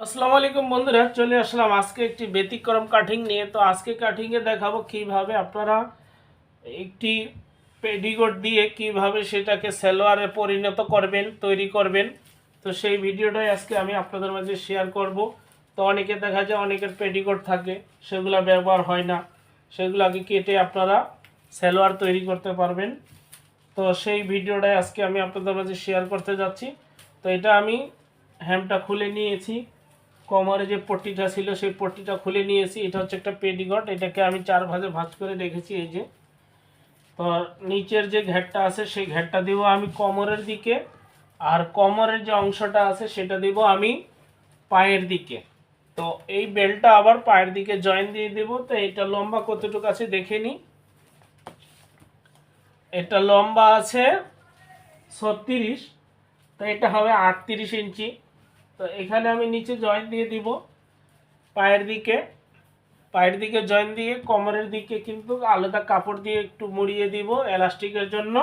আসসালামু আলাইকুম বন্ধুরা, চলে আসলাম আজকে একটি ব্যতিক্রম কাটিং নিয়ে। তো আজকে কাটিংয়ে দেখাবো কীভাবে আপনারা একটি পেডিগোট দিয়ে কীভাবে সেটাকে সেলোয়ারে পরিণত করবেন, তৈরি করবেন। তো সেই ভিডিওটাই আজকে আমি আপনাদের মাঝে শেয়ার করব। তো অনেকে দেখা যায় অনেকের পেডিগোট থাকে, সেগুলো ব্যবহার হয় না। সেগুলোকে কেটে আপনারা সেলোয়ার তৈরি করতে পারবেন। তো সেই ভিডিওটাই আজকে আমি আপনাদের মাঝে শেয়ার করতে যাচ্ছি। তো এটা আমি হ্যামটা খুলে নিয়েছি। কোমরে যে পট্টিটা ছিল, সেই পট্টিটা খুলে নিয়েছি। এটা হচ্ছে একটা পেডিগট। এটাকে আমি চার ভাগে ভাঁজ করে রেখেছি এই যে। তো নিচের যে ঘেরটা আছে, সেই ঘেরটা দেবো আমি কোমরের দিকে। আর কোমরের যে অংশটা আছে, সেটা দিব আমি পায়ের দিকে। তো এই বেল্টটা আবার পায়ের দিকে জয়েন দিয়ে দেব। তো এটা লম্বা কতটুকু আছে দেখে নিই। এটা লম্বা আছে ছত্রিশ। তো এটা হবে আটত্রিশ ইঞ্চি। তো এখানে আমি নিচে জয়েন দিয়ে দিব। পায়ের দিকে। পায়ের দিকে জয়েন দিয়ে কোমরের দিকে কিন্তু আলাদা কাপড় দিয়ে একটু মুড়িয়ে দিব এলাস্টিকের জন্য।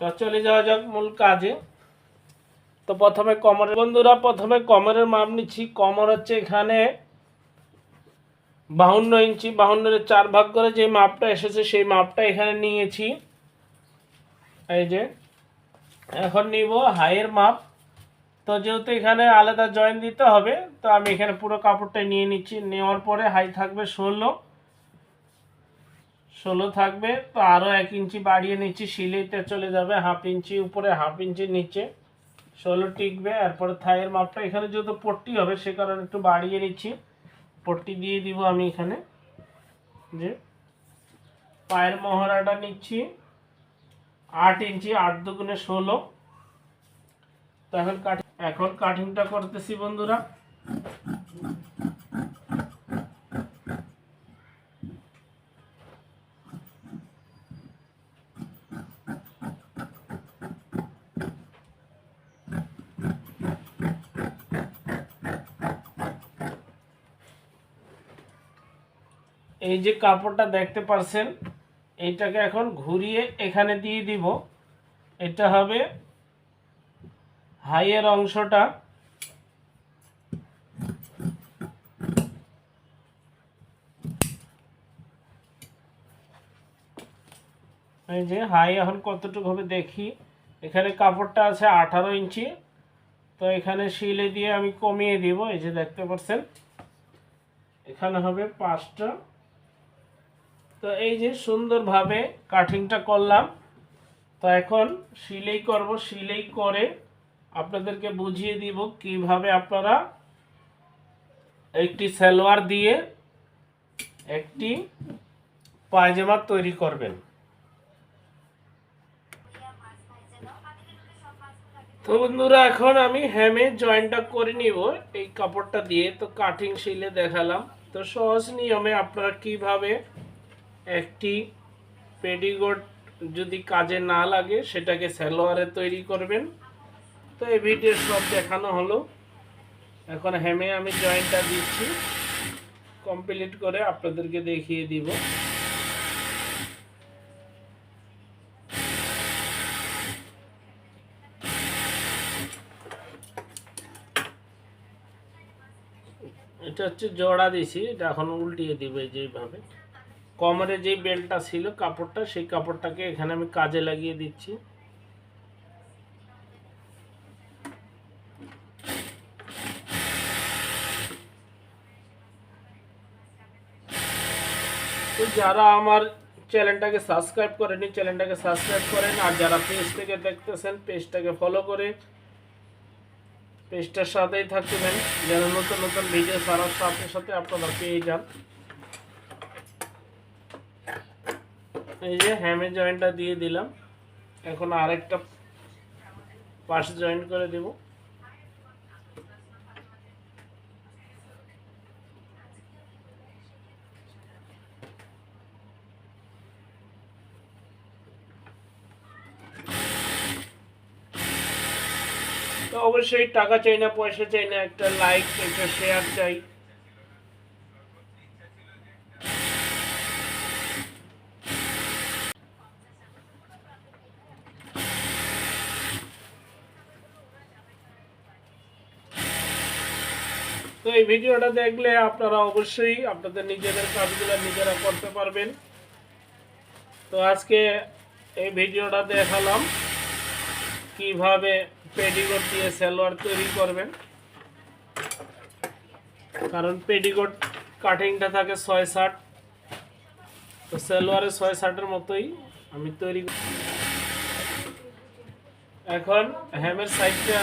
তো চলে যাওয়া যাক মূল কাজে। তো প্রথমে কোমরের বন্ধুরা, প্রথমে কোমরের মাপ নিচ্ছি। কোমর হচ্ছে এখানে বাহান্ন ইঞ্চি। বাহান্নের চার ভাগ করে যে মাপটা এসেছে সেই মাপটা এখানে নিয়েছি। এই যে, এখন নিব হাইয়ের মাপ। তো যেহেতু এখানে আলাদা জয়েন দিতে হবে, তো আমি এখানে পুরো কাপড়টা নিয়ে নিচ্ছি। নেওয়ার পরে হাই থাকবে ষোলো। ষোলো থাকবে, তো আরও এক ইঞ্চি বাড়িয়ে নিচ্ছি। সিলেইতে চলে যাবে হাফ ইঞ্চি, উপরে হাফ ইঞ্চি নিচে। ষোলো টিকবে, এরপরে থাইয়ের মাপটা। এখানে যেহেতু পট্টি হবে, সে কারণে একটু বাড়িয়ে নিচ্ছি। পট্টি দিয়ে দিব আমি এখানে। যে পায়ের মহড়াটা নিচ্ছি। আট ইঞ্চি, আট দুগুণে ষোলো। তো এখন কাটিং এখন কাটিংটা করতেছি বন্ধুরা। এই যে কাপড়টা দেখতে পারছেন, এইটাকে এখন ঘুরিয়ে এখানে দিয়ে দিব। এটা হবে হাইয়ের অংশটা এই যে হাই এখন কতটুকু হবে দেখি। এখানে কাপড়টা আছে আঠারো ইঞ্চি। তো এখানে শিলে দিয়ে আমি কমিয়ে দিব, এই যে দেখতে পাচ্ছেন। এখানে হবে পাঁচটা। তো এই যে সুন্দরভাবে কাটিংটা করলাম। তো এখন সিলেই করব সিলেই করে আপনাদেরকে বুঝিয়ে দিব কীভাবে আপনারা একটি সালোয়ার দিয়ে একটি পায়জামা তৈরি করবেন। তো বন্ধুরা, এখন আমি হ্যামে জয়েন্টটা করে নিব। এই কাপড়টা দিয়ে তো কাটিং শিলে দেখালাম। তো সহজ নিয়মে আপনারা কীভাবে একটি পেডিগোট যদি কাজে না লাগে, সেটাকে সালোয়ারে তৈরি করবেন। তো এই ভিডিও সব দেখানো হলো। এখন হেমে আমি জয়েন্টটা দিচ্ছি। কমপ্লিট করে আপনাদেরকে দেখিয়ে দিব। এটা হচ্ছে জোড়া দিছি, এটা এখন উল্টিয়ে দিবে যেইভাবে কমরে যেই বেল্টটা ছিল, কাপড়টা, সেই কাপড়টাকে এখানে আমি কাজে লাগিয়ে দিচ্ছি। তো যারা আমার চ্যানেলটাকে সাবস্ক্রাইব করেনি, চ্যানেলটাকে সাবস্ক্রাইব করেন। আর যারা পেজ থেকে দেখতেছেন পেজটাকে ফলো করে পেজটার সাথেই থাকবেন। যেন নতুন নতুন ভিডিও ছাড়ার সাথে সাথে আপনারা পেয়ে যান। এই যে হ্যামে জয়েন্টটা দিয়ে দিলাম। এখন আরেকটা পাশ জয়েন্ট করে দেব। তো অবশ্যই টাকা চাই না, পয়সা চাই না, একটা লাইক একটা শেয়ার চাই। তো এই ভিডিওটা দেখলে আপনারা অবশ্যই আপনাদের নিজেদের কাজগুলো নিজেরা করতে পারবেন। তো আজকে এই ভিডিওটা দেখালাম, কীভাবে পেডিকোট দিয়ে সালোয়ার তৈরি করবেন কারণ পেডিকোট কাটিংটা থাকে ছয় ষাট তো সালোয়ারে ছয় ষাটের মতোই আমি তৈরি। এখন হ্যামের সাইডটা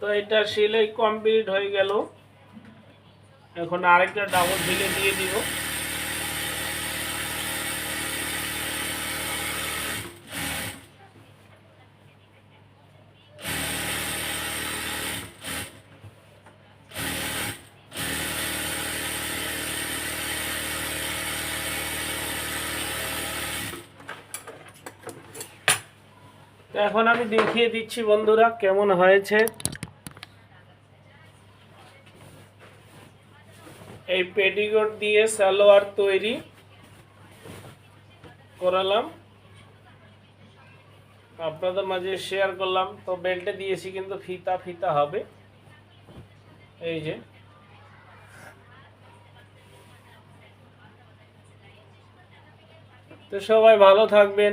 তো এটা সিলাই কমপ্লিট হয়ে গেল। এখন আরেকটা ডাবল ঢিলে দিয়ে দিব। তো এখন আমি দেখিয়ে দিচ্ছি বন্ধুরা কেমন হয়েছে। এই পেডিকোট দিয়ে সালোয়ার তৈরি করালাম। আপনাদের মাঝে শেয়ার করলাম, তো বেল্টে দিয়েছি কিন্তু ফিতা ফিতা হবে। এই যে। তো সবাই ভালো থাকবেন।